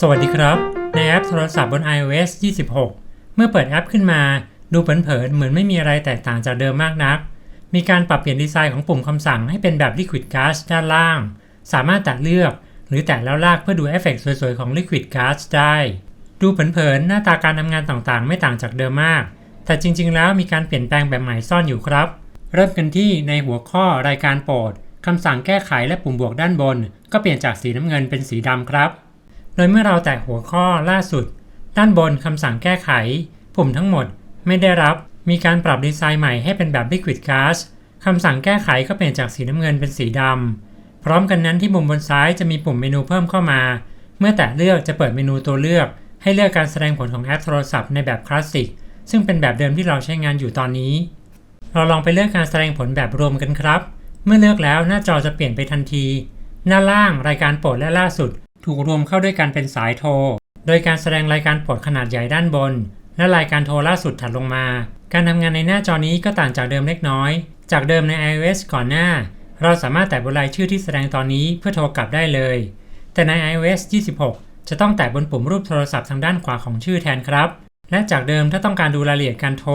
สวัสดีครับ ในแอปโทรศัพท์บน iOS 26 เมื่อเปิดแอปขึ้นมา ดูเผินๆเหมือนไม่มีอะไรแตกต่างจากเดิมมากนัก มีการปรับเปลี่ยนดีไซน์ของปุ่มคำสั่งให้เป็นแบบ Liquid Gas ด้านล่าง สามารถแตะเลือก หรือแตะแล้วลากเพื่อดูเอฟเฟกต์สวยๆ ของ Liquid Gas ได้ ดูเผินๆหน้าตาการทำงานต่างๆ ไม่ต่างจากเดิมมาก แต่จริงๆ แล้วมีการเปลี่ยนแปลงแบบใหม่ซ่อนอยู่ครับ เริ่มกันที่ในหัวข้อรายการโปรดคำสั่งแก้ไขและปุ่มบวกด้านบน ก็เปลี่ยนจากสีน้ำเงินเป็นสีดำครับ โดยเมื่อเราแตะหัวข้อล่าสุด ด้านบนคำสั่งแก้ไข ปุ่มทั้งหมดไม่ได้รับ มีการปรับดีไซน์ใหม่ให้เป็นแบบ Liquid Gas คำสั่งแก้ไขก็เปลี่ยนจากสีน้ำเงินเป็นสีดำ พร้อมกันนั้นที่มุมบนซ้ายจะมีปุ่มเมนูเพิ่มเข้ามา เมื่อแตะเลือกจะเปิดเมนูตัวเลือก ให้เลือกการแสดงผลของแอปโทรศัพท์ในแบบคลาสสิก ซึ่งเป็นแบบเดิมที่เราใช้งานอยู่ตอนนี้ เราลองไปเลือกการแสดงผลแบบรวมกันครับ เมื่อเลือกแล้วหน้าจอจะเปลี่ยนไปทันที หน้าล่างรายการโปรดและล่าสุด ถูกรวมเข้าด้วยกันเป็นสายโทร โดยการแสดงรายการโปรดขนาดใหญ่ด้านบน และรายการโทรล่าสุดถัดลงมา การทำงานในหน้าจอนี้ก็ต่างจากเดิมเล็กน้อย จากเดิมใน iOS ก่อนหน้า เราสามารถแตะบนรายชื่อที่แสดงตอนนี้เพื่อโทรกลับได้เลย แต่ใน iOS 26 จะต้องแตะบนปุ่มรูปโทรศัพท์ทางด้านขวาของชื่อแทนครับ และจากเดิมถ้าต้องการดูรายละเอียดการโทร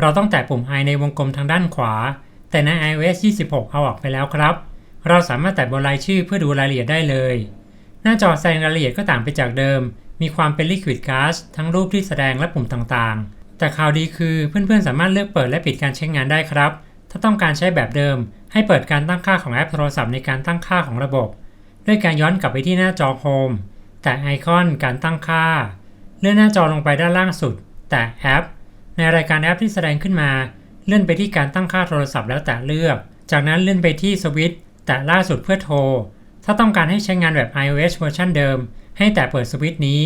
เราต้องแตะปุ่ม i ในวงกลมทางด้านขวา แต่ใน iOS 26 เอาออกไปแล้วครับ เราสามารถแตะบนรายชื่อเพื่อดูรายละเอียดได้เลย น้าจอแสดงรายละเอียดก็ต่างไปจากเดิม มีความเป็น Liquid Gas ทั้งรูปที่แสดงและปุ่มต่างๆ แต่ข่าวดีคือเพื่อนๆ สามารถเลือกเปิดและปิดการใช้งานได้ครับ ถ้าต้องการใช้แบบเดิม ให้เปิดการตั้งค่าของแอปโทรศัพท์ในการตั้งค่าของระบบ ด้วยการย้อนกลับไปที่หน้าจอ Home แต่ไอคอนการตั้งค่า เลื่อนหน้าจอลงไปด้านล่างสุด แต่แอป ในรายการแอปที่แสดงขึ้นมา เลื่อนไปที่การตั้งค่าโทรศัพท์แล้วแตะเลือก จากนั้นเลื่อนไปที่สวิตช์แตะล่าสุดเพื่อโทร ถ้าต้องการให้ใช้งานแบบ iOS เวอร์ชันเดิม ให้แตะเปิดสวิตช์นี้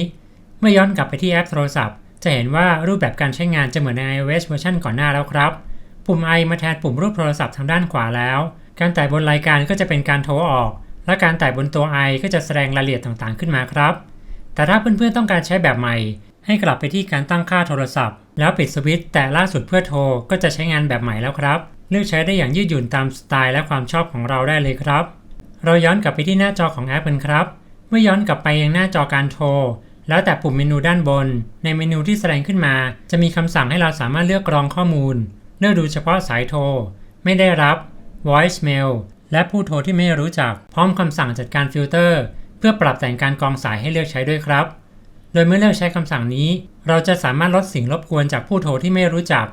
เมื่อย้อนกลับไปที่แอปโทรศัพท์ จะเห็นว่ารูปแบบการใช้งานจะเหมือนใน iOS เวอร์ชันก่อนหน้าแล้วครับ ปุ่ม i มาแทนปุ่มรูปโทรศัพท์ทางด้านขวาแล้ว การแตะบนรายการก็จะเป็นการโทรออก และการแตะบนตัว i ก็จะแสดงรายละเอียดต่างๆขึ้นมาครับ แต่ถ้าเพื่อนๆต้องการใช้แบบใหม่ ให้กลับไปที่การตั้งค่าโทรศัพท์ แล้วปิดสวิตช์แต่ล่าสุดเพื่อโทรก็จะใช้งานแบบใหม่แล้วครับ เลือกใช้ได้อย่างยืดหยุ่นตามสไตล์และความชอบของเราได้เลยครับ เราย้อนกลับไปที่หน้าจอของแอปกันครับ เมื่อย้อนกลับไปยังหน้าจอการโทร แล้วแต่ปุ่มเมนูด้านบน ในเมนูที่แสดงขึ้นมา จะมีคำสั่งให้เราสามารถเลือกกรองข้อมูล เลือกดูเฉพาะสายโทร ไม่ได้รับ voicemail และผู้โทรที่ไม่รู้จัก พร้อมคำสั่งจัดการฟิลเตอร์ เพื่อปรับแต่งการกรองสายให้เลือกใช้ด้วยครับ โดยเมื่อเลือกใช้คำสั่งนี้ เราจะสามารถลดสิ่งรบกวนจากผู้โทรที่ไม่รู้จัก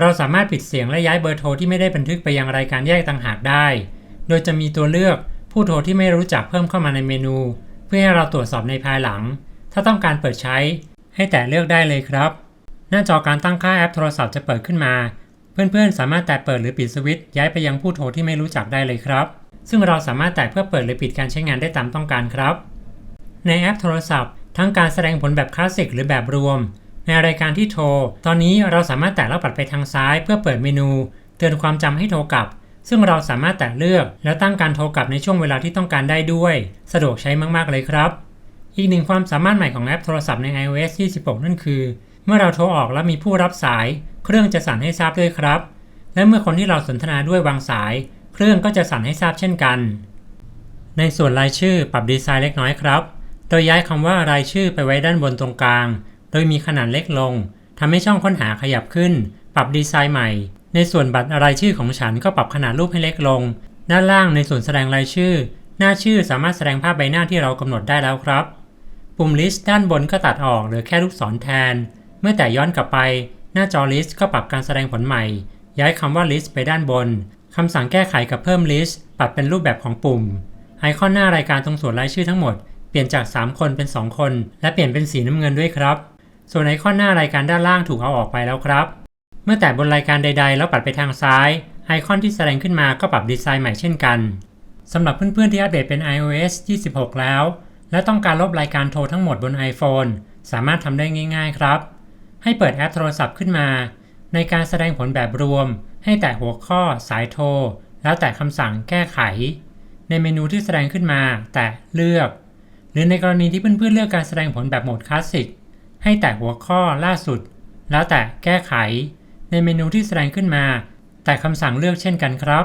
เราสามารถปิดเสียงและย้ายเบอร์โทรที่ไม่ได้บันทึกไปยังรายการแยกต่างหากได้ โดยจะมีตัวเลือก ผู้โทรที่ไม่รู้จักเพิ่มเข้ามาในเมนู เพื่อให้เราตรวจสอบในภายหลัง ถ้าต้องการเปิดใช้ ให้แตะเลือกได้เลยครับ หน้าจอการตั้งค่าแอปโทรศัพท์จะเปิดขึ้นมา เพื่อนๆ สามารถแตะเปิดหรือปิดสวิตช์ย้ายไปยังผู้โทรที่ไม่รู้จักได้เลยครับ ซึ่งเราสามารถแตะเพื่อเปิดหรือปิดการใช้งานได้ตามต้องการครับ ในแอปโทรศัพท์ ทั้งการแสดงผลแบบคลาสสิกหรือแบบรวม ในรายการที่โทร ตอนนี้เราสามารถแตะแล้วปัดไปทางซ้าย เพื่อเปิดเมนู เตือนความจำให้โทรกลับ ซึ่งเราสามารถแตะเลือก แล้วตั้งการโทรกลับในช่วงเวลาที่ต้องการได้ด้วย สะดวกใช้มากๆเลยครับ อีกหนึ่งความสามารถใหม่ของแอปโทรศัพท์ใน iOS 26 นั่นคือ เมื่อเราโทรออกแล้วมีผู้รับสาย เครื่องจะสั่นให้ทราบด้วยครับ และเมื่อคนที่เราสนทนาด้วยวางสาย เครื่องก็จะสั่นให้ทราบเช่นกัน ในส่วนรายชื่อปรับดีไซน์เล็กน้อยครับ โดยย้ายคำว่ารายชื่อไปไว้ด้านบนตรงกลาง โดยมีขนาดเล็กลงทำให้ช่องค้นหาขยับขึ้น ปรับดีไซน์ใหม่ ในส่วนบัตรรายชื่อของฉันก็ปรับขนาดรูปให้เล็กลง ด้านล่างในส่วนแสดงรายชื่อ หน้าชื่อสามารถแสดงภาพใบหน้าที่เรากำหนดได้แล้วครับ ปุ่ม list ด้านบนก็ตัดออกเหลือแค่ลูกศรแทน เมื่อแต่ย้อนกลับไป หน้าจอ list ก็ปรับการแสดงผลใหม่ ย้ายคำว่า list ไปด้านบนคำสั่งแก้ไขกับเพิ่ม list ปรับเป็นรูปแบบของปุ่ม ไอคอนหน้ารายการตรงส่วนรายชื่อทั้งหมดเปลี่ยนจาก 3 คนเป็น 2 คน และเปลี่ยนเป็นสีน้ำเงินด้วยครับ ส่วนไอคอนหน้ารายการด้านล่างถูกเอาออกไปแล้วครับ เมื่อแตะบนรายการใด ๆ แล้วปัดไปทางซ้าย ไอคอนที่แสดงขึ้นมาก็ปรับดีไซน์ใหม่เช่นกันสำหรับเพื่อนๆที่อัปเดตเป็น iOS 26 แล้ว และต้องการลบรายการโทรทั้งหมดบน iPhone สามารถทำได้ง่าย ๆ ครับ ให้เปิดแอปโทรศัพท์ขึ้นมา ในการแสดงผลแบบรวม ให้แตะหัวข้อสายโทร แล้วแตะคำสั่งแก้ไข ในเมนูที่แสดงขึ้นมา แตะเลือก หรือในกรณีที่เพื่อนๆเลือกการแสดงผลแบบโหมดคลาสสิกให้แตะหัวข้อล่าสุด แล้วแตะแก้ไข ในเมนูที่แสดงขึ้นมา แตะคำสั่งเลือกเช่นกันครับ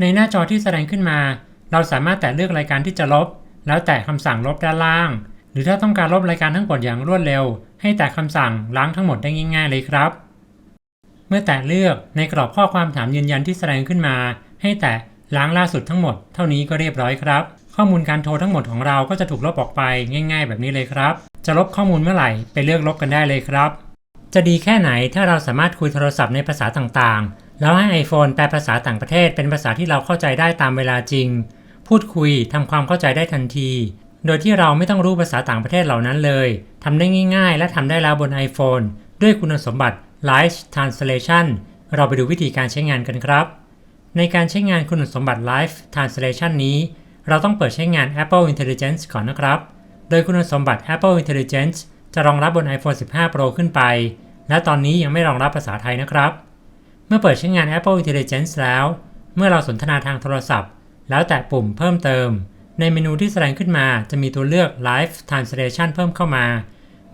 ในหน้าจอที่แสดงขึ้นมา เราสามารถแตะเลือกรายการที่จะลบ แล้วแตะคำสั่งลบด้านล่าง หรือถ้าต้องการลบรายการทั้งหมดอย่างรวดเร็ว ให้แตะคำสั่งล้างทั้งหมดได้ง่าย ๆ เลยครับ เมื่อแตะเลือกในกรอบข้อความถามยืนยันที่แสดงขึ้นมา ให้แตะล้างล่าสุดทั้งหมด เท่านี้ก็เรียบร้อยครับ ข้อมูลการโทรทั้งหมดของเราก็จะถูกลบออกไปง่าย ๆ แบบนี้เลยครับ จะลบข้อมูลเมื่อไหร่ไปเลือกลบกันได้เลยครับ จะดีแค่ไหนถ้าเราสามารถคุยโทรศัพท์ในภาษาต่างๆ แล้วให้ iPhone แปลภาษาต่างประเทศเป็นภาษาที่เราเข้าใจได้ตามเวลาจริง พูดคุยทำความเข้าใจได้ทันที โดยที่เราไม่ต้องรู้ภาษาต่างประเทศเหล่านั้นเลยทำได้ง่ายๆ และทำได้แล้วบน iPhone ด้วยคุณสมบัติ Live Translation เราไปดูวิธีการใช้งานกันครับ ในการใช้งานคุณสมบัติ Live Translation นี้ เราต้องเปิดใช้งาน Apple Intelligence ก่อนนะครับ โดยคุณสมบัติ Apple Intelligence จะรองรับบน iPhone 15 Pro ขึ้นไป และตอนนี้ยังไม่รองรับภาษาไทยนะครับ เมื่อเปิดใช้งาน Apple Intelligence แล้ว เมื่อเราสนทนาทางโทรศัพท์ แล้วแตะปุ่มเพิ่มเติม ในเมนูที่แสดงขึ้นมาจะมีตัวเลือก Live Translation เพิ่มเข้ามา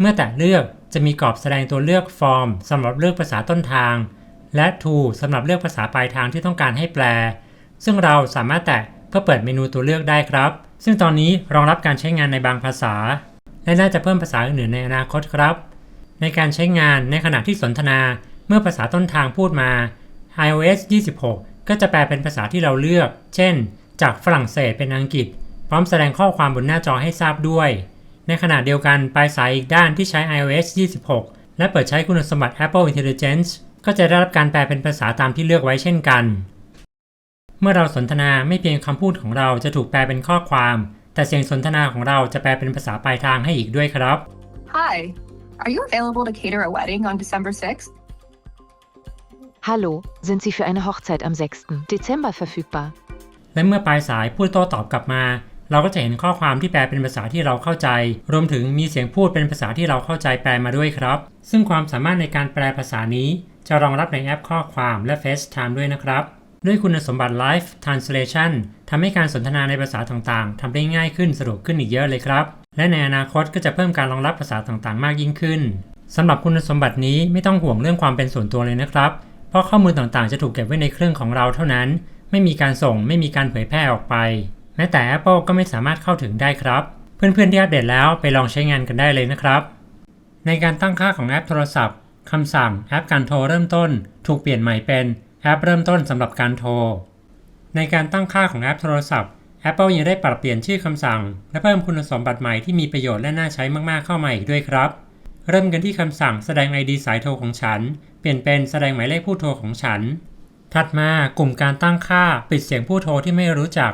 เมื่อแตะเลือกจะมีกรอบแสดงตัวเลือก Form สำหรับเลือกภาษาต้นทาง และ To สำหรับเลือกภาษาปลายทางที่ต้องการให้แปล ซึ่งเราสามารถแตะเพื่อเปิดเมนูตัวเลือกได้ครับ ซึ่งตอนนี้รองรับการใช้งานในบางภาษา และน่าจะเพิ่มภาษาอื่นๆในอนาคตครับ ในการใช้งานในขณะที่สนทนาเมื่อภาษาต้นทางพูดมา iOS 26 ก็จะแปลเป็นภาษาที่เราเลือก เช่น จากฝรั่งเศสเป็นอังกฤษ พร้อมแสดงข้อความบนหน้าจอให้ทราบด้วย ในขณะเดียวกันปลายสายอีกด้านที่ใช้ iOS 26 และเปิดใช้คุณสมบัติ Apple Intelligence ก็จะได้รับการแปลเป็นภาษาตามที่เลือกไว้เช่นกัน เมื่อเราสนทนาไม่เพียงคำพูดของเราจะถูกแปลเป็นข้อความ แต่เสียงสนทนาของเราจะแปลเป็นภาษาปลายทางให้อีกด้วยครับ Hi, are you available to cater a wedding on December 6th? Hallo, sind Sie für eine Hochzeit am 6. Dezember verfügbar? และเมื่อปลายสายพูดโต้ตอบกลับมา เราก็จะเห็นข้อความที่แปลเป็นภาษาที่เราเข้าใจ รวมถึงมีเสียงพูดเป็นภาษาที่เราเข้าใจแปลมาด้วยครับ ซึ่งความสามารถในการแปลภาษานี้ จะรองรับในแอปข้อความและ FaceTime ด้วยนะครับ ด้วยคุณสมบัติ Live Translation ทำให้การสนทนาในภาษาต่างๆ ทำได้ง่ายขึ้นสะดวกขึ้นอีกเยอะเลยครับ และในอนาคตก็จะเพิ่มการรองรับภาษาต่างๆ มากยิ่งขึ้นสำหรับคุณสมบัตินี้ไม่ต้องห่วงเรื่องความเป็นส่วนตัวเลยนะครับ เพราะข้อมูลต่างๆ จะถูกเก็บไว้ในเครื่องของเราเท่านั้น ไม่มีการส่ง ไม่มีการเผยแพร่ออกไป แม้แต่ Apple ก็ไม่สามารถเข้าถึงได้ครับ เพื่อนๆที่อัปเดตแล้วไปลองใช้งานกันได้เลยนะครับ ในการตั้งค่าของแอปโทรศัพท์คำสั่งแอปการโทรเริ่มต้น ถูกเปลี่ยนใหม่เป็น แอปเริ่มต้นสำหรับการโทร ในการตั้งค่าของแอปโทรศัพท์ Apple ยังได้ปรับเปลี่ยนชื่อคำสั่ง และเพิ่มคุณสมบัติใหม่ที่มีประโยชน์และน่าใช้มากๆเข้ามาอีกด้วยครับ เริ่มกันที่คำสั่งแสดง ID สายโทรของฉัน เปลี่ยนเป็นแสดงหมายเลขผู้โทรของฉัน ถัดมากลุ่มการตั้งค่าปิดเสียงผู้โทรที่ไม่รู้จัก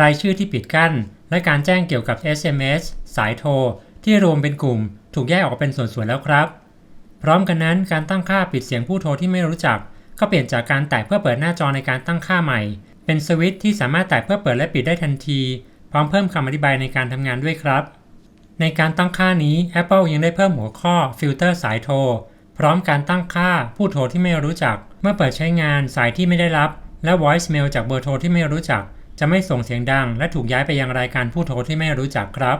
รายชื่อที่ปิดกั้น และการแจ้งเกี่ยวกับ SMS สายโทร ที่รวมเป็นกลุ่ม ถูกแยกออกเป็นส่วนๆแล้วครับ พร้อมกันนั้นการตั้งค่าปิดเสียงผู้โทรที่ไม่รู้จัก ก็เปลี่ยนจากการแตะเพื่อเปิดหน้าจอในการตั้งค่าใหม่ เป็นสวิตช์ที่สามารถแตะเพื่อเปิดและปิดได้ทันที พร้อมเพิ่มคำอธิบายในการทำงานด้วยครับ ในการตั้งค่านี้ Apple ยังได้เพิ่มหัวข้อฟิลเตอร์สายโทร พร้อมการตั้งค่าผู้โทรที่ไม่รู้จัก เมื่อเปิดใช้งานสายที่ไม่ได้รับ และ voicemail จากเบอร์โทรที่ไม่รู้จัก จะไม่ส่งเสียงดัง และถูกย้ายไปยังรายการผู้โทรที่ไม่รู้จักครับ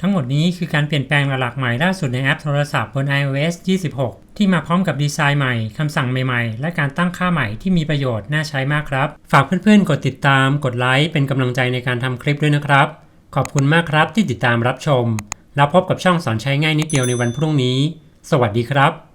ทั้งหมดนี้คือการเปลี่ยนแปลงหลักๆใหม่ล่าสุดในแอปโทรศัพท์บน iOS 26 ที่มาพร้อมกับดีไซน์ใหม่ คำสั่งใหม่ๆ และการตั้งค่าใหม่ที่มีประโยชน์น่าใช้มากครับ ฝากเพื่อนๆ กดติดตาม กดไลค์ เป็นกำลังใจในการทำคลิปด้วยนะครับ ขอบคุณมากครับที่ติดตามรับชม แล้วพบกับช่องสอนใช้ง่ายนิดเดียวในวันพรุ่งนี้ สวัสดีครับ